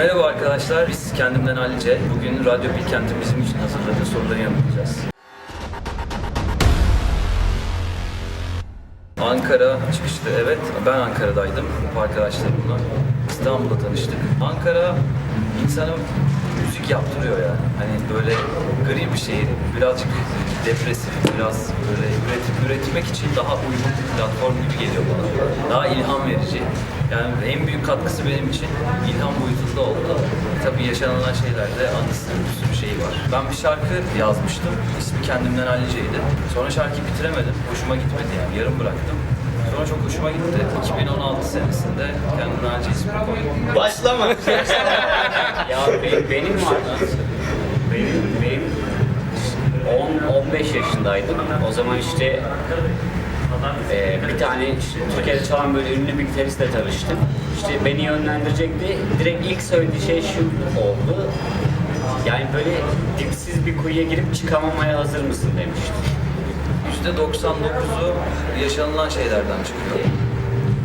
Merhaba arkadaşlar, biz Kendimden Alice. Bugün Radyo Bilkent'in bizim için hazırladığı soruları yanıtlayacağız. Ankara çıkıştı, evet. Ben Ankara'daydım arkadaşlarımla. İstanbul'da tanıştık. Ankara insana müzik yaptırıyor yani. Hani böyle gri bir şehir, birazcık depresif, biraz böyle üretip, üretmek için daha uygun bir platform gibi geliyor bana. Daha ilham verici. Yani en büyük katkısı benim için ilham boyutunda oldu. Tabii yaşanılan şeylerde anısı bir sürü şey var. Ben bir şarkı yazmıştım. İsmi Kendimden Hallice'ydi. Sonra şarkıyı bitiremedim. Hoşuma gitmedi yani. Yarım bıraktım. Sonra çok hoşuma gitti. 2016 senesinde Kendimden Hallice ismini koydum. Başlama. Ya be- benim vardı. Benim, benim 10-15 yaşındaydım. O zaman işte e, bir tane işte Türkiye'de çalan böyle ünlü bir gitaristle tanıştım. İşte beni yönlendirecekti. Direkt ilk söylediği şey şu oldu. Yani böyle dipsiz bir kuyuya girip çıkamamaya hazır mısın demişti. %99'u yaşanılan şeylerden çıkıyor.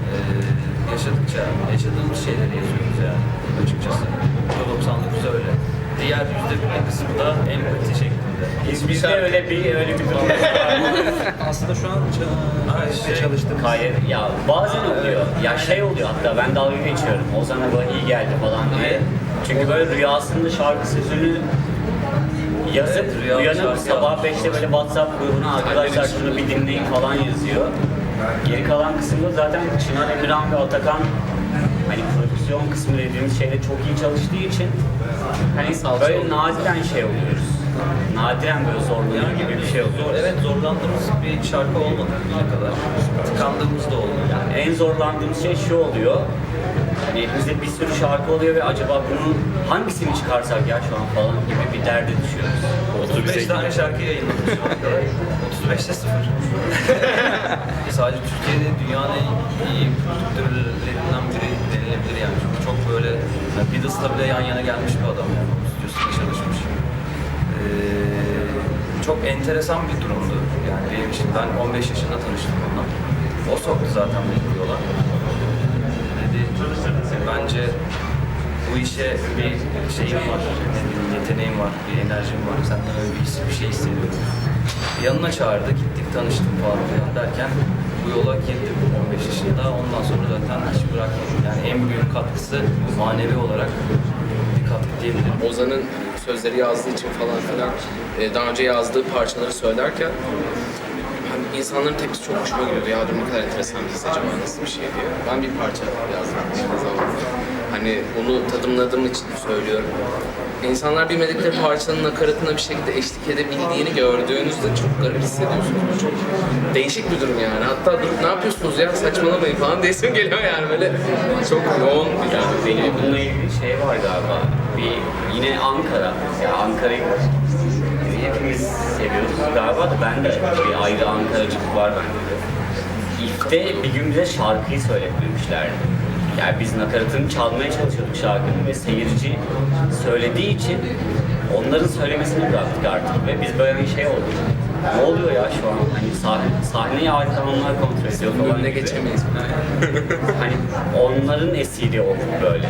Ee, yaşadıkça yaşadığımız şeyleri yazıyoruz yani açıkçası. %99 öyle. Diğer %1 kısmı da empati şeklinde. Biz bizde öyle bir öyle bir durum var. Aslında şu an ça- Ha, şey- çalıştığımız Hayır ya bazen oluyor. Ya şey oluyor hatta ben dalga geçiyorum. Ozan'a böyle iyi geldi falan diye. Çünkü böyle rüyasında şarkı sözünü yazıp Evet, uyanıp sabah yazmış. 5'te böyle WhatsApp grubuna arkadaşlar şunu bir dinleyin falan yazıyor. Geri kalan kısımda zaten Çınar Emirhan ve Atakan hani prodüksiyon kısmı dediğimiz şeyde çok iyi çalıştığı için hani böyle nadiren şey oluyoruz. Nadiren böyle zorlanıyor gibi bir şey. Zor, evet zorlandığımız bir şarkı olmadı bugüne kadar. Tıkandığımız da olmadı. En zorlandığımız şey şu oluyor. Hani elimizde bir sürü şarkı oluyor ve acaba bunun hangisini çıkarsak ya şu an falan gibi bir derde düşüyoruz. 35 tane şarkı yayınladık şu ana kadar. 35'te sıfır. Sadece Türkiye'de dünyanın en iyi prodüktörlerinden biri denilebilir yani. Çünkü çok böyle yani Beatles'la bile yan yana gelmiş bir adam yani. Çok enteresan bir durumdu. Yani benim için ben 15 yaşında tanıştım onunla. O soktu zaten beni bu yola. Dedi bence bu işe bir şeyim var, bileyim, yeteneğim var, bir enerjim var, senden öyle bir, bir şey hissediyorum. Yanına çağırdı, gittik, tanıştık falan filan derken bu yola girdim 15 yaşında. Ondan sonra zaten hiç bırakmadım. Yani en büyük katkısı manevi olarak bir katkı diyebilirim. Ozan'ın sözleri yazdığı için falan filan e, daha önce yazdığı parçaları söylerken hani insanların tepkisi çok hoşuma gidiyordu. Ya dur ne kadar enteresan bir his acaba nasıl bir şey diye. Ben bir parça yazdım aynı zamanda. Hani bunu tadımladığım için söylüyorum. İnsanlar bilmedikleri parçanın nakaratına bir şekilde eşlik edebildiğini gördüğünüzde çok garip hissediyorsunuz. Çok değişik bir durum yani. Hatta durup ne yapıyorsunuz ya saçmalamayın falan diyesim geliyor yani böyle çok yoğun bir Yani benim bununla ilgili şey var galiba. Bir yine Ankara. Ya Ankara'yı hepimiz seviyoruz galiba da ben de bir ayrı Ankaracılık var bende de. İlkte bir gün bize şarkıyı söyletmemişlerdi. Yani biz nakaratını çalmaya çalışıyorduk şarkının ve seyirci söylediği için onların söylemesini bıraktık artık ve biz böyle bir şey olduk. Ne oluyor ya şu an? Hani sahne, sahneyi adeta onlar kontrol ediyor falan önüne geçemeyiz. Hani onların esiri olduk böyle.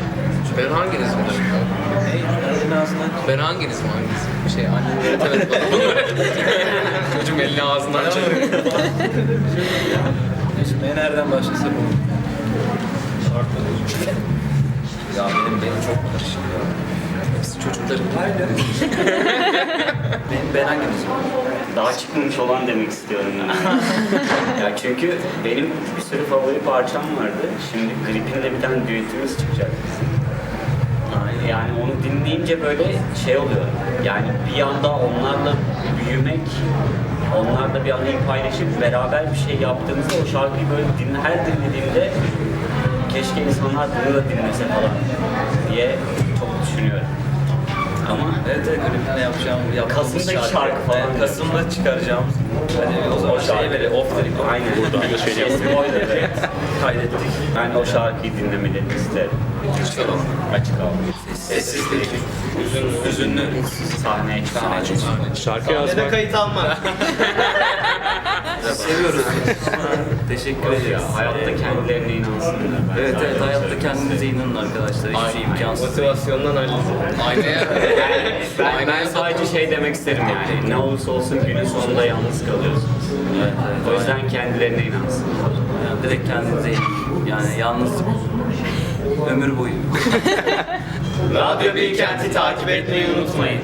Ben hanginizim? elini ağzından Ben hanginizim hangisi? Şey annem öğretemedi bana bunu. Çocuğum elini ağzından çeviriyor. üzmeye nereden başlasak olur. Ya benim benim çok karışık ya. Hepsi çocuklarım. Benim ben hangimizim? Daha çıkmamış olan demek istiyorum yani. ya çünkü benim bir sürü favori parçam vardı. Şimdi Grip'inle bir tane düetimiz çıkacak. Yani onu dinleyince böyle şey oluyor. Yani bir yanda onlarla büyümek, onlarla bir anıyı paylaşıp beraber bir şey yaptığımızda o şarkıyı böyle dinle, her dinlediğimde keşke insanlar bunu da dinlese falan diye çok düşünüyorum. Ama Evet, evet, gripinle yapacağım, yaptığımız Kasım'daki şarkı falan. Evet, Kasım'da çıkaracağım. Hadi o zaman şey böyle off the record. aynen. Burada şey oydu evet. kaydettik. Ben o şarkıyı dinlemelerini isterim. Çıkalım. Açık aldım. Sessizlik, hüzün, hüzünlü. Sahneye çıkmak. Şarkı Ne de kayıt alma. Seviyoruz. Teşekkür Ya, ederiz. hayatta kendilerine inansınlar. bence. Evet evet hayatta kendinize inanın arkadaşlar. Hiçbir şey imkansız. Motivasyondan halledin. Aynaya, Ben, sadece şey demek isterim yani. Ne olursa olsun günün sonunda yalnız kalıyorsunuz. Evet, evet, O yüzden kendilerine inansınlar. Yani direkt kendinize inanın. Yani yalnızlık ömür boyu. Radyo Bilkent'i takip etmeyi unutmayın.